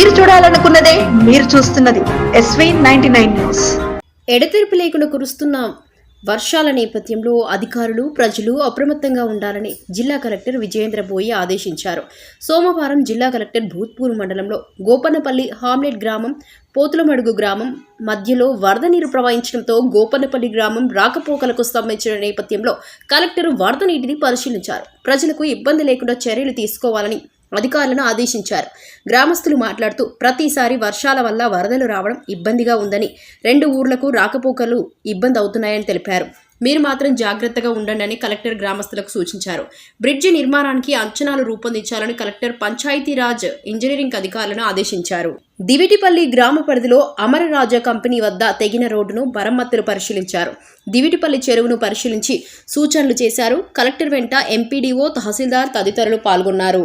మీరు చూడాలనుకున్నదే మీరు చూస్తున్నది ఎస్వీ నైన్టీ నైన్ న్యూస్ ఎడతెరిపి లేకుండా కురుస్తున్న వర్షాల నేపథ్యంలో అధికారులు ప్రజలు అప్రమత్తంగా ఉండాలని జిల్లా కలెక్టర్ విజయేంద్ర బోయి ఆదేశించారు. సోమవారం జిల్లా కలెక్టర్ భూత్పూర్ మండలంలో గోపన్నపల్లి హామ్లెట్ గ్రామం పోతులమడుగు గ్రామం మధ్యలో వరద నీరు ప్రవహించడంతో గోపన్నపల్లి గ్రామం రాకపోకలకు స్తంభించిన నేపథ్యంలో కలెక్టర్ వరద నీటిని పరిశీలించారు. ప్రజలకు ఇబ్బంది లేకుండా చర్యలు తీసుకోవాలని అధికారులను ఆదేశించారు. గ్రామస్తులు మాట్లాడుతూ ప్రతిసారి వర్షాల వల్ల వరదలు రావడం ఇబ్బందిగా ఉందని రెండు ఊర్లకు రాకపోకలు ఇబ్బంది అవుతున్నాయని తెలిపారు. మీరు మాత్రం జాగ్రత్తగా ఉండండి అని కలెక్టర్ గ్రామస్తులకు సూచించారు. బ్రిడ్జి నిర్మాణానికి అంచనాలు రూపొందించాలని కలెక్టర్ పంచాయతీరాజ్ ఇంజనీరింగ్ అధికారులను ఆదేశించారు. దివిటిపల్లి గ్రామ పరిధిలో అమరరాజ కంపెనీ వద్ద తెగిన రోడ్డును మరమ్మతులు పరిశీలించారు. దివిటిపల్లి చెరువును పరిశీలించి సూచనలు చేశారు. కలెక్టర్ వెంట ఎంపీడీఓ తహసీల్దార్ తదితరులు పాల్గొన్నారు.